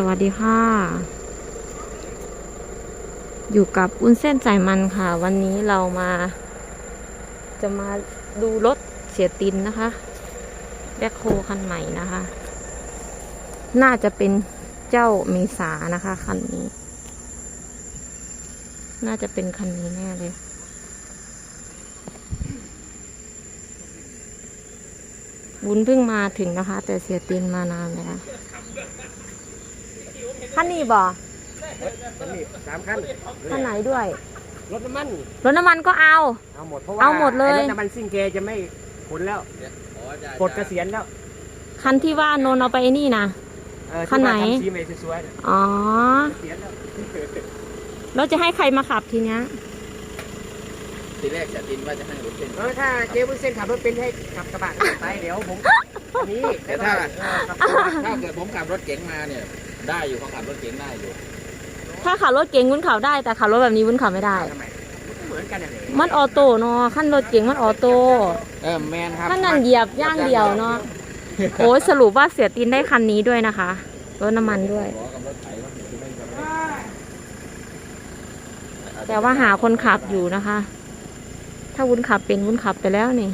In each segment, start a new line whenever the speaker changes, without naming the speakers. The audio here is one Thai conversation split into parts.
สวัสดีค่ะ อยู่กับอุ้นเส้นสายมันค่ะ วันนี้เรามา จะมาดูรถเสียตินนะคะ แบคโคคันใหม่นะคะ น่าจะเป็นเจ้าเมษานะคะคันนี้ น่าจะเป็นคันนี้แน่เลยวุ้นเพิ่งมาถึงนะคะ แต่เสียตินมานานแล้ว คันนี้บ่
มันนี่สามคัน
คันไหนด้วย
รถน้ำมัน
รถน้ำมันก็เอา
เอาหมดเพราะว่า
เอาหมดเลย
ไรถน้ำมันซิ่งเกจะไม่ขนแล้วปลดเกษียณแล้ว
คันที่ว่านนท์เอาไปไอ้นี่นะ
เออ
คันไหน
ที่ว่าทำซีเมย์สวยๆน่ะ
อ๋อ
เกษียณแล้ว
แล้วจะให้ใครมาขับทีเนี้ย
ทีแรกจะตินว่าจะให้รถเส้น
เออถ้าเจ๊วุ้นเส้นขับรถเป็นให้ขับกระบะไปเดี๋ยวผมอันนี้
แต่ถ้า
เออขับกระบะ
ถ้าเกิดผมขับรถเก๋งมาเนี่ย ได้อยู่เขาขับรถเก๋งได้อยู่
ถ้าขับรถเก๋งวุ้นขับได้ แต่ขับรถแบบนี้วุ้นขับไม่ได้
ทำไมมันก็เหมือนกันน่ะเลย
มันออโต้เนาะขั้นรถเก๋งมันออโต้
เออแมนครับ
ขั้นนั่นเหยียบย่างเดียวเนาะโอ้ยสรุปว่าเสียตินได้คันนี้ด้วยนะคะรถน้ำมันด้วย
ขอกับรถไถรถไม่ไม่ไม่
แต่ว่าหาคนขับอยู่นะคะ ถ้าวุ้นขับเป็นวุ้นขับไปแล้วนี่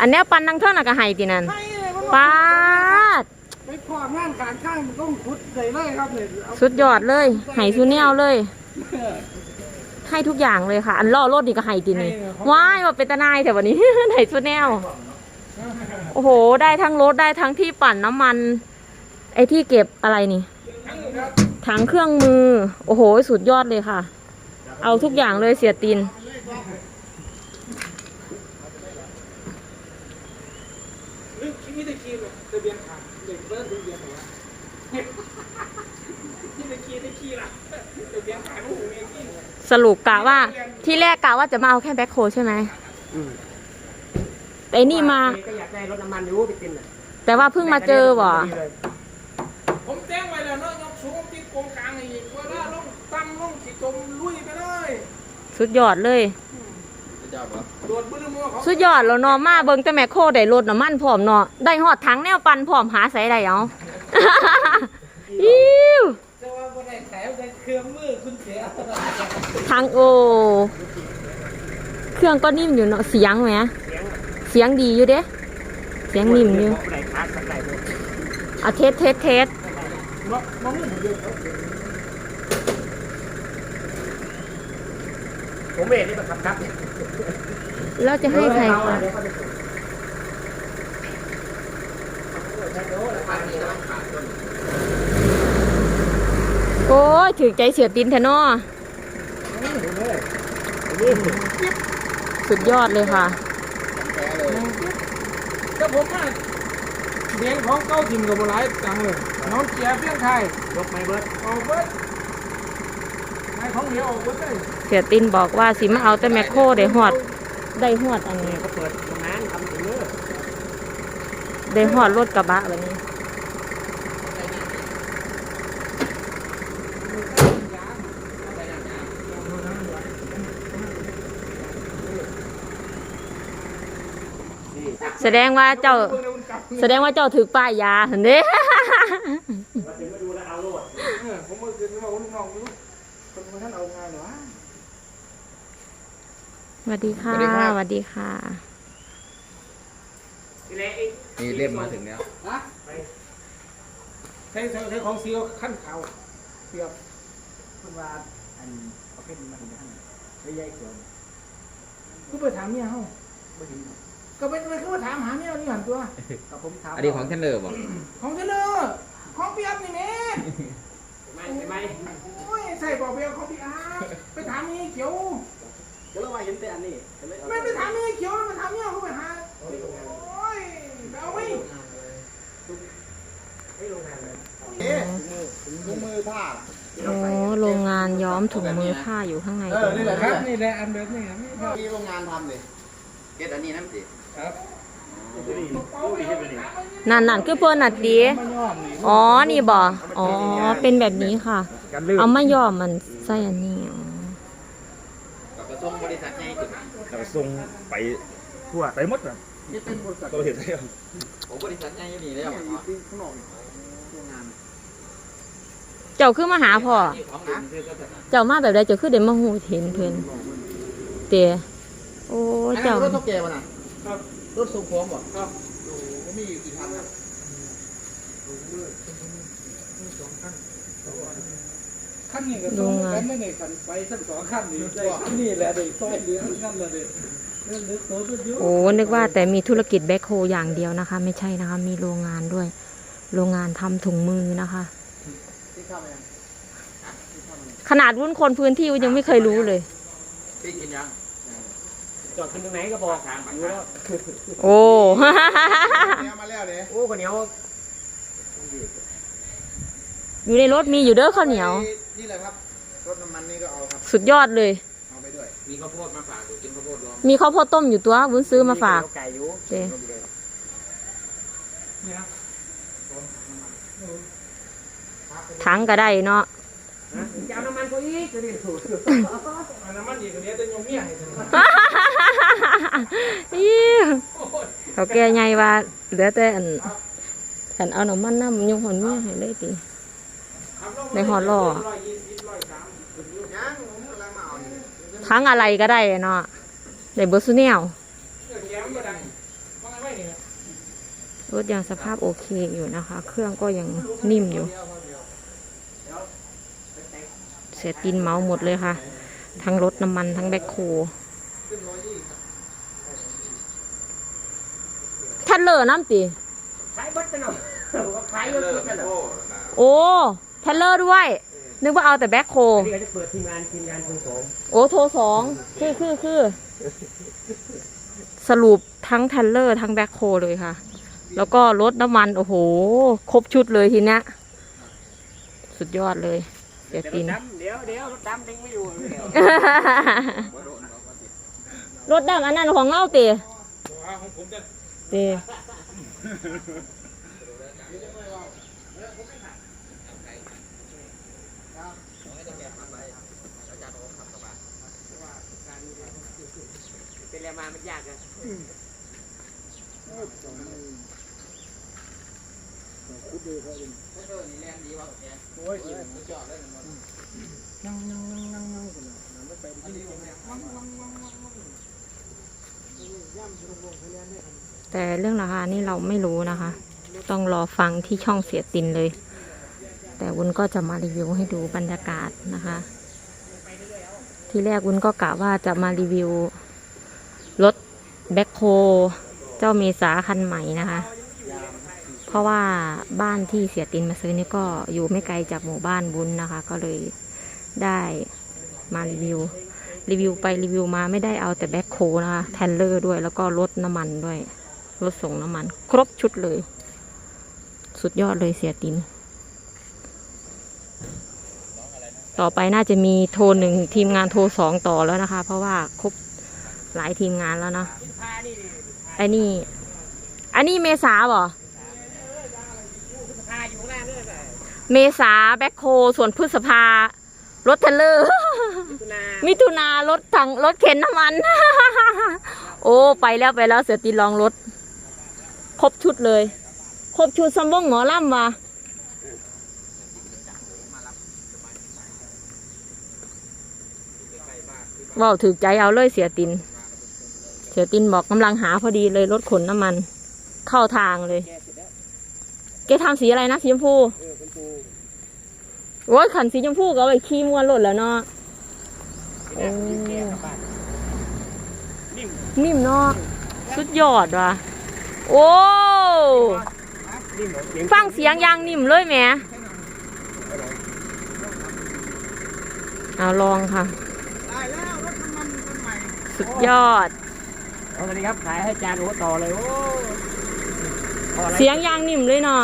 อันเนี้ยปันนังเท่านักกะไห้ตีนั่นปาด
ไปขวางงานการข้างมันต้องพุดเลยเลยครับเลยเอา
สุดยอดเลยไห้ซูเนียลเลยให้ทุกอย่างเลยค่ะ อันล่อรถนี่ก็ไห้ตีนี่ว้ายว่าเป็นตานายแต่วันนี้ไห้ซูเนียลโอ้โห ได้ทั้งรถได้ทั้งที่ปั่นน้ำมัน ไอ้ที่เก็บอะไรนี่ ถังเครื่องมือ โอ้โห สุดยอดเลยค่ะ เอาทุกอย่างเลยเสียติน
ลึกคิดไม่ได้คิดเลยทะเบียนขาดเด็กเบิ้ลทะเบียนหัวที่ได้คิดได้คิดล่ะทะเบียนขาดโอ้โหเองที่
สรุปกะว่าที่แรกกะว่าจะมาเอาแค่แบ็คโฮใช่ไหม
อืม
แต่นี่มา
ก็อยากได้รถน้ำมันอยู่ไปตินน่ะ
แต่ว่าเพิ่งมาเจอบ่
ผมแจ้งไว้แล้วเนาะยกสูงติดโกงกลางอีกเวลาลงตั้มลงขีดจมลุยไปเลย
สุดยอดเลย
เจ้าครับ
โดดมือมือเขา
สุดยอดแล้วเนาะมาเบิ่งแต่แมคโครได้รถน้ำมันพร้อมเนาะได้ฮอดถังแนวปั่นพร้อมหาใส่ได้เอาอิ้ว
จะว่าบ่ได้แถวได้เครื่องมือคุณเสีย
ถังโอ เครื่องก็นิ่มอยู่เนาะเสียงไหม
เสียง
เสียงดีอยู่เด้เสียงนิ่มอยู่
ไหนคลาสสักไหนเลย
เอาเทสเทสเทส
น้องน้องมือ ผมเดียว
ผมเองนี่มันขับครับ
แล้วจะให้ใครคะ
เดี๋ยวเขาจะส่ง
โอ้ยถือใจเสียตินแทเนอ
นี่
สุดยอดเลยค่ะ
แท้เลย
แต่ผมว่าเลี้ยงของเก้าถิ่นกับโบราณจังเลย น้องเกียร์เพียงไทย
ยกไม้เบิร์ด
ออกเบิดนายของเหลียวออกเบิด เสี
ยตินบอกว่าสิมาเอาแต่แมคโครได้ฮอดได้ฮอดอันนี้
ก็เปิดตรงนั้นทำถึงเนื้อ
ได้ฮอดรถกระบะแบบนี้แสดงว่าเจ้า แสดงว่าเจ้าถือป้ายยาเห็นเด้
มาถึงมาดูแลวเอาโลด
เออผมมือคือว่าลูกน้องอยู่ คนคนท่านเอางานเหรอวะ
สวัสดีค่ะสวัสดีค่ะ
ทีแรกเอง
นี่เล่มมาถึงแล้ว
ฮะใช้ใช้ใช้ของเสียวขั้นเขาเสียบ
คุณว่าอันเอาเป็นมาถึงท่านไม่ใหญ่เกิน
ก็ไปถามเมียเขา
ไม่ถึง
ก็ไปไปเขามาถามหาเมียนี่หันตัว
กับผมถาม
อันนี้ของเทนเลอร์บอก
ของเทเลอร์ของเปียบนี่แม่
ไม่ไม่
โอ้ย ใส่บอกเปียบของพี่อาร์ไปถามนี่เขียว
ก็เลยว่าเห็นแต่อันนี้ก็เลยเอา
ไม่ไปถามนี่เขียวไปถามเนี่ยเขาไปหาโอ้ยไปเอาไว้
ให้โรงงานเลย
ถุงมือผ้า
โอ้โรงงานย้อมถุงมือผ้าอยู่ข้างใน
เออนี่แหละ
ครับนี่แหละอันแบบนี้ครับ
ที่โรงงานทำเลยเก็ตอันนี้นั่นสิ
ครับ
นั่นนั่นคือเพิ่นนัดดี
ไม่ยอมนี่
อ๋อ นี่บ่ อ๋อ เป็นแบบนี้ค่ะ
กันลื่น
เอามาย้อมมันใส่อันนี้อ๋อ
กับกระทรวงบริษัทให้จุด
แล้วก็ส่งไปทั่วไปหมดน่ะ
นี่เป็นบริษัท
เราเห็นได้ยัง
ผมบริษัทใหญ่อยู่นี่แล้ว
ข้างนอกโรงงาน
เจ้าคือมาหาพ่อ
ที่ของหลังคือก็จะ
เจ้ามาแบบใดเจ้าคือเดี๋ยวมาหูเห็นเพิ่นเตะโอ้
อันนั้น
เจ้า ร
ถตุ๊กแกวะน่ะ
ครับ
รถส่งของบ่
ครับ
โอ้โหมีอยู่กี่คันครับ
ขั้นนี้ก็ต้องกันไม่ไงกันไปทั้งสองขั้นนี้ได้ขั้นนี้แหละเด็กซอยเดียวขั้นละเด็กเรื่องลึกโตตัวเยอะ
โอ้นึกว่าแต่มีธุรกิจแบ็คโฮอย่างเดียวนะคะ ไม่ใช่นะคะ มีโรงงานด้วย โรงงานทำถุงมือนะคะ
ที่เข้ามายัง
ขนาดวุ้นคนพื้นที่วุ้นยังไม่เคยรู้เลย
พี่กินยัง
จอดขึ้นตรงไหนก็บอกอยู่แล้ว
โอ้
เนี่ยมาแล้วเนี่ย
โอ้คนเหนียว
อยู่ในรถมีอยู่เด้อข้าวเหนียว
นี่แหละครับ รถน้ำมันนี่ก็เอาครับ
สุดยอดเลย
เอาไปด้วย มีข้าวโพดมาฝากอยู่กินข้าวโพดรวม
มีข้าวโพดต้มอยู่ตัววุ้นซื้อมาฝาก
ไก่อยู่
เตะ
เนี่ย
ถังก็ได้เนาะ
จะเอาน้ำมันก็อีกจะได้ถูกเอาน้ำมันอีกเดี๋ยวจะยงเมียให้ถึง
อิ๊วเขาแก่ใหญ่ว่าเหลือแต่อันฉันเอาน้ำมันน้ำยงหอนเมียให้เลยติในหอล่อ
ร้อยยี่สิบร้อยสาม
ยังผมกำลังมาเอานี่
ทั้งอะไรก็ได้เนาะได้เบอร์ซูเนี
ยว
รถยังสภาพโอเคอยู่นะคะ เครื่องก็ยังนิ่มอยู่ เสียตินเมาหมดเลยค่ะ ทั้งรถน้ำมันทั้งแบคโคท่านเลอร์น้ำตี
ขายบัตรกันเนาะขายเยอะขึ้นกันเนาะ
โอ้แทนเลอร์ด้วย นึกว่าเอาแต่แบ็คโค
นี่ก็จะเปิดทีมงานทีมงานทั้งสอง
โอ้โทรสองคือคือคือสรุปทั้งแทนเลอร์ทั้งแบ็คโคเลยค่ะ แล้วก็รถน้ำมัน โอ้โห ครบชุดเลยทีเนี้ยสุดยอดเลย เสียติน
ดำเดี๋ยวเดี๋ยวรถดำดึงไม่อยู่เดี๋ยว
รถดำอันนั้นของเงาเตะ
ของผมจะ
เตะ
เป็นแรงมามันยากนะ โอ้ยนั่งนั่งนั่งนั่งนั่งคนละไม่ไปที่นี่
แต่เรื่องราคานี่เราไม่รู้นะคะ ต้องรอฟังที่ช่องเสียตินเลย แต่วุ้นก็จะมารีวิวให้ดูบรรยากาศนะคะ ที่แรกวุ้นก็กะว่าจะมารีวิวรถแบ็คโฮเจ้าเมษาคันใหม่นะคะ เพราะว่าบ้านที่เสียตินมาซื้อนี่ก็อยู่ไม่ไกลจากหมู่บ้านบุญนะคะ ก็เลยได้มารีวิว รีวิวไปรีวิวมาไม่ได้เอาแต่แบ็คโฮนะคะแทนเลอร์ด้วยแล้วก็รถน้ำมันด้วย รถส่งน้ำมัน ครบชุดเลย สุดยอดเลยเสียติน ต่อไปน่าจะมีโทรหนึ่งทีมงานโทรสองต่อแล้วนะคะ เพราะว่าครบหลายทีมงานแล้วเนาะ
พานี่
ไอ้นี่ อันนี้เมษาบ่
พาอยู่ข้างหน้าด้วยแบบ
เมษาแบ็คโฮส่วนพฤษภารถเทรลเลอร์
ตุนา
มิถุนารถถังรถเข็นน้ำมัน โอ้ ไปแล้วไปแล้วเสือตีลองรถ ครบชุดเลย ครบชุดสมบงหมอลำวะว้าวถือใจเอาเลยเสียติน เสียตินบอกกำลังหาพอดีเลยรถขนน้ำมัน เข้าทางเลย
แกเก
ทำสีอะไรนะสีชมพู
รู
โอ้ยขันสีชมพูก็เอาไปขี้มวนรถแล้วเนาะ
นิ่ม
เนาะสุดยอดว่ะโอ้ฟังเสียงยางนิ่มเลยแหมเอาลองค่ะ สุดยอด
สวัสดีครับขายให้จานโอต่อเลยโอ้พอแล้ว
เสียงยางนิ่มเลยเนาะ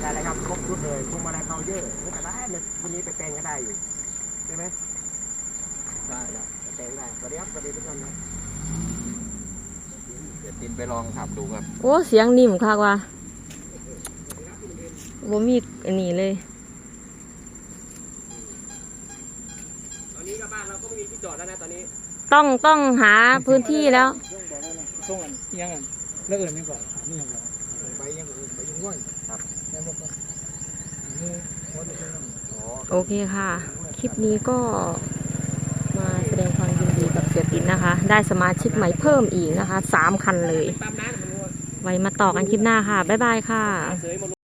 ได้แล้วครับครบชุดเลยพวงมาลัยเขาเยอะไม่เป็นไรเนี่ยวันนี้ไปแปลงก็ได้อยู่ใช่ไหม
ได้แล้ว
ไปแปลงได้สวัสดีครับสวัสดีทุกท่านครับ
เดี๋ยวตินไปลองขับดูครับ
โอ้เสียงนิ่มค่ะว่ะบ่มีอันนี้เลย
ตอนนี้ก็บ้านเราก็ไม่มีที่จอดแล้วนะตอนนี้
ต้องต้องหาพื้นที่แล้ว
เส่
งอันอิหยังอัน แล้วเอิ้นนี่ก่อนนี่ยังก่อน
ใบยังอื่นใบยังง่อยครับแม่บอกว่า
นี่ว่าจะเป็นอัน
โอเคค่ะ คลิปนี้ก็มาแสดงความยินดีกับเสียตินนะคะ ได้สมาชิกใหม่เพิ่มอีกนะคะสามคันเลย
ตามน้ำมันว่า
ไว้มาต่อกันคลิปหน้าค่ะ บ๊ายบายค่ะ
เสยมา